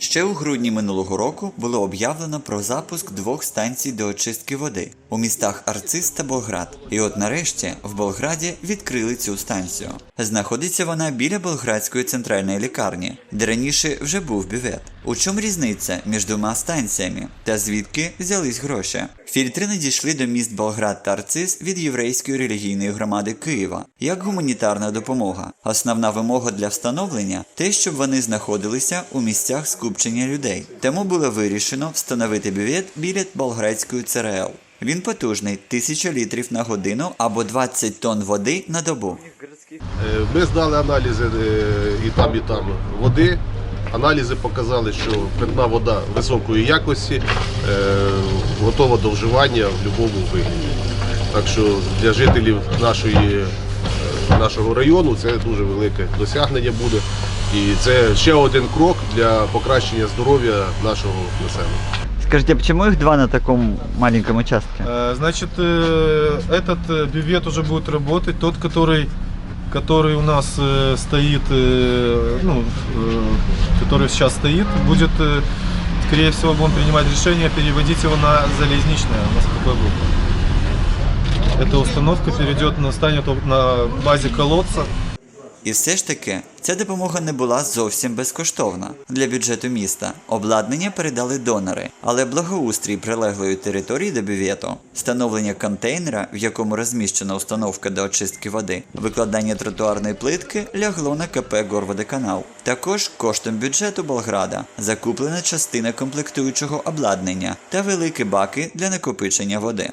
Ще у грудні минулого року було об'явлено про запуск двох станцій до очистки води у містах Арцис та Болград. І от нарешті в Болграді відкрили цю станцію. Знаходиться вона біля Болградської центральної лікарні, де раніше вже був бювет. У чому різниця між двома станціями та звідки взялись гроші? Фільтри надійшли до міст Болград та Арцис від єврейської релігійної громади Києва як гуманітарна допомога. Основна вимога для встановлення те, щоб вони знаходилися у місцях скупчення людей. Тому було вирішено встановити бювет біля Болградської ЦРЛ. Він потужний 1000 літрів на годину або 20 тонн води на добу. Е, Ми здали аналізи е, і там, і там води. Аналізи показали, що питна вода високої якості е, готова до вживання в будь-якому вигляді. Так що для жителів нашої, нашого району це дуже велике досягнення буде. І це ще один крок для покращення здоров'я нашого населення. Скажите, почему их два на таком маленьком участке? Э, Значит, э, этот э, бювет уже будет работать, тот, который, который у нас стоит, ну, который сейчас стоит, будет, скорее всего, будем принимать решение переводить его на залезничное, у нас такой был. Эта установка перейдет на станет на базе колодца. І все ж таки, ця допомога не була зовсім безкоштовна для бюджету міста. Обладнання передали донори, але благоустрій прилеглої території до бювету, встановлення контейнера, в якому розміщена установка до очистки води, викладання тротуарної плитки лягло на КП Горводоканал. Також коштом бюджету Болграда закуплена частина комплектуючого обладнання та великі баки для накопичення води.